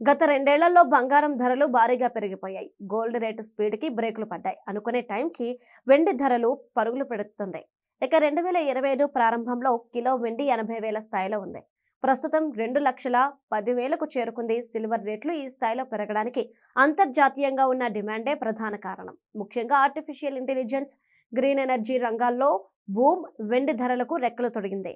గత రెండేళ్ళలో బంగారం ధరలు భారీగా పెరిగిపోయాయి. గోల్డ్ రేటు స్పీడ్కి బ్రేకులు పడ్డాయి. అనుకునే టైంకి వెండి ధరలు పరుగులు పెడుతుంది ఇక రెండు వేల ఇరవై ఐదు ప్రారంభంలో కిలో వెండి ఎనభై వేల స్థాయిలో ఉంది. ప్రస్తుతం రెండు లక్షల పదివేలకు చేరుకుంది సిల్వర్ రేట్లు ఈ స్థాయిలో పెరగడానికి అంతర్జాతీయంగా ఉన్న డిమాండే ప్రధాన కారణం. ముఖ్యంగా ఆర్టిఫిషియల్ ఇంటెలిజెన్స్ గ్రీన్ ఎనర్జీ రంగాల్లో బూమ్ వెండి ధరలకు రెక్కలు తొడిగింది.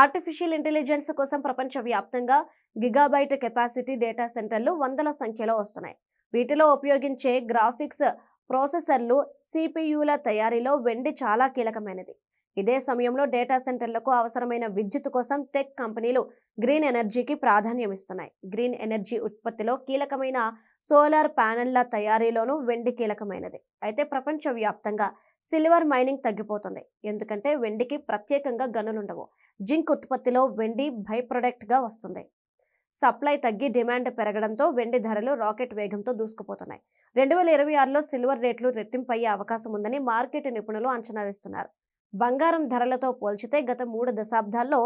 ఆర్టిఫిషియల్ ఇంటెలిజెన్స్ కోసం ప్రపంచవ్యాప్తంగా గిగాబైట్ కెపాసిటీ డేటా సెంటర్లు వందల సంఖ్యలో వస్తున్నాయి. వీటిలో ఉపయోగించే గ్రాఫిక్స్ ప్రాసెసర్లు సిపియుల తయారీలో వెండి చాలా కీలకమైనది. ఇదే సమయంలో డేటా సెంటర్లకు అవసరమైన విద్యుత్ కోసం టెక్ కంపెనీలు గ్రీన్ ఎనర్జీకి ప్రాధాన్యం ఇస్తున్నాయి గ్రీన్ ఎనర్జీ ఉత్పత్తిలో కీలకమైన సోలార్ ప్యానెళ్ళ తయారీలోనూ వెండి కీలకమైనది. అయితే ప్రపంచవ్యాప్తంగా సిల్వర్ మైనింగ్ తగ్గిపోతుంది. ఎందుకంటే వెండికి ప్రత్యేకంగా గనులుండవు జింక్ ఉత్పత్తిలో వెండి బై ప్రొడక్ట్గా వస్తుంది. సప్లై తగ్గి డిమాండ్ పెరగడంతో వెండి ధరలు రాకెట్ వేగంతో దూసుకుపోతున్నాయి. రెండు వేల ఇరవై ఆరులో సిల్వర్ రేట్లు రెట్టింపయ్యే అవకాశం ఉందని మార్కెట్ నిపుణులు అంచనా వేస్తున్నారు. బంగారం ధరలతో పోల్చితే గత మూడు దశాబ్దాల్లో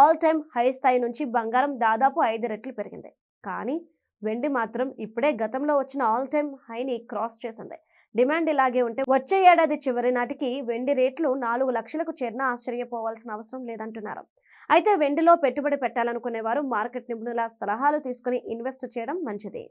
ఆల్ టైమ్ హై స్థాయి నుంచి బంగారం దాదాపు ఐదు రెట్లు పెరిగింది. కానీ వెండి మాత్రం ఇప్పుడే గతంలో వచ్చిన ఆల్ టైమ్ హైని క్రాస్ చేసింది. డిమాండ్ ఇలాగే ఉంటే వచ్చే ఏడాది చివరి నాటికి వెండి రేట్లు నాలుగు లక్షలకు చేరినా ఆశ్చర్యపోవాల్సిన అవసరం లేదంటున్నారు. అయితే వెండిలో పెట్టుబడి పెట్టాలనుకునే వారు మార్కెట్ నిపుణుల సలహాలు తీసుకుని ఇన్వెస్ట్ చేయడం మంచిది.